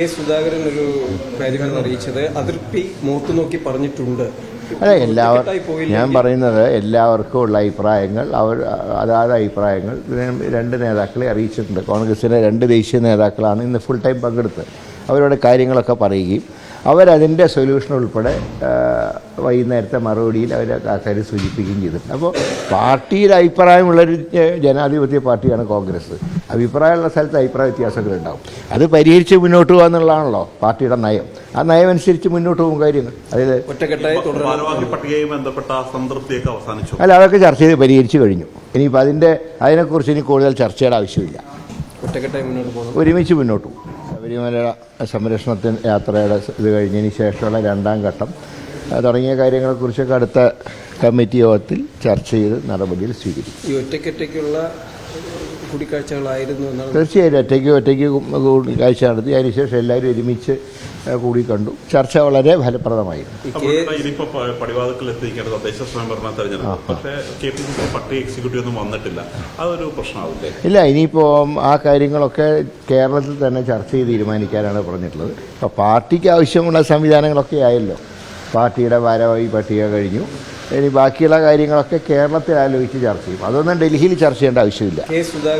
K Sudhakaran ഒരു കാര്യമാണ് അറിയിച്ചത്. അതിർത്തി മുഖത്ത് നോക്കി പറഞ്ഞിട്ടുണ്ട്. അതെ എല്ലാവർക്കും ഞാൻ പറയുന്നത് എല്ലാവർക്കും ഉള്ള അഭിപ്രായങ്ങൾ അവർ അതാത് അഭിപ്രായങ്ങൾ രണ്ട് നേതാക്കളെ അറിയിച്ചിട്ടുണ്ട്. കോൺഗ്രസിലെ രണ്ട് ദേശീയ നേതാക്കളാണ് ഇന്ന് ഫുൾ ടൈം പങ്കെടുത്ത് അവരുടെ കാര്യങ്ങളൊക്കെ പറയുകയും അവരതിന്റെ സൊല്യൂഷൻ ഉൾപ്പെടെ വൈകുന്നേരത്തെ മറുപടിയിൽ അവർ കാര്യം സൂചിപ്പിക്കുകയും ചെയ്തിട്ടുണ്ട്. അപ്പോൾ പാർട്ടിയിൽ അഭിപ്രായമുള്ളൊരു ജനാധിപത്യ പാർട്ടിയാണ് കോൺഗ്രസ്. അഭിപ്രായമുള്ള സ്ഥലത്ത് അഭിപ്രായ വ്യത്യാസങ്ങൾ ഉണ്ടാവും അത് പരിഹരിച്ച് മുന്നോട്ട് പോകുക എന്നുള്ളതാണല്ലോ പാർട്ടിയുടെ നയം. ആ നയം അനുസരിച്ച് മുന്നോട്ട് പോകും കാര്യങ്ങൾ. അതായത് ഒറ്റക്കെട്ടായി പട്ടികയുമായി ബന്ധപ്പെട്ട അവസാനിച്ചു. അല്ല അതൊക്കെ ചർച്ച ചെയ്ത് പരിഹരിച്ചു കഴിഞ്ഞു. ഇനിയിപ്പോൾ അതിന്റെ അതിനെക്കുറിച്ച് ഇനി കൂടുതൽ ചർച്ചയുടെ ആവശ്യമില്ല. ഒറ്റക്കെട്ടായി മുന്നോട്ട് പോകും ഒരുമിച്ച് മുന്നോട്ട് പോകും. ശബരിമല സംരക്ഷണത്തിന് യാത്രയുടെ ഇത് കഴിഞ്ഞതിന് ശേഷമുള്ള രണ്ടാം ഘട്ടം. തുടങ്ങിയ കാര്യങ്ങളെക്കുറിച്ചൊക്കെ അടുത്ത കമ്മിറ്റി യോഗത്തിൽ ചർച്ച ചെയ്ത് നടപടികൾ സ്വീകരിക്കും. ഈ ഒറ്റക്കെട്ടേക്കുള്ള കൂടിക്കാഴ്ചകളായിരുന്നു എന്നാണ് തീർച്ചയായും ഒറ്റയ്ക്ക് ഒറ്റയ്ക്ക് കൂടിക്കാഴ്ച നടത്തി. അതിനുശേഷം എല്ലാവരും ഒരുമിച്ച് കൂടി കണ്ടു. ചർച്ച വളരെ ഫലപ്രദമായിരുന്നു. ഈ അപ്പോൾ കെ ഇനിയിപ്പോ പ- പടിവാതിക്കൽ എത്തിക്കേണ്ട തദ്ദേശ സ്വയംഭരണ തെരഞ്ഞെടുപ്പ്. പക്ഷേ കെ പി സി സി പട്ടിക എക്സിക്യൂട്ടീവ് ഒന്നും വന്നിട്ടില്ല. അതൊരു പ്രശ്നമാവില്ലേ? ഇല്ല ഇനിയിപ്പോൾ ആ കാര്യങ്ങളൊക്കെ കേരളത്തിൽ തന്നെ ചർച്ച ചെയ്ത് തീരുമാനിക്കാനാണ് പറഞ്ഞിട്ടുള്ളത്. അപ്പോൾ പാർട്ടിക്ക് ആവശ്യമുള്ള സംവിധാനങ്ങളൊക്കെ ആയല്ലോ. പാർട്ടിയുടെ ഭാരവാഹി പട്ടിക കഴിഞ്ഞു. ഇനി ബാക്കിയുള്ള കാര്യങ്ങളൊക്കെ കേരളത്തിൽ ആലോചിച്ച് ചർച്ച ചെയ്യും. അതൊന്നും ഡൽഹിയിൽ ചർച്ച ചെയ്യേണ്ട ആവശ്യമില്ല. കെ സുധാകരൻ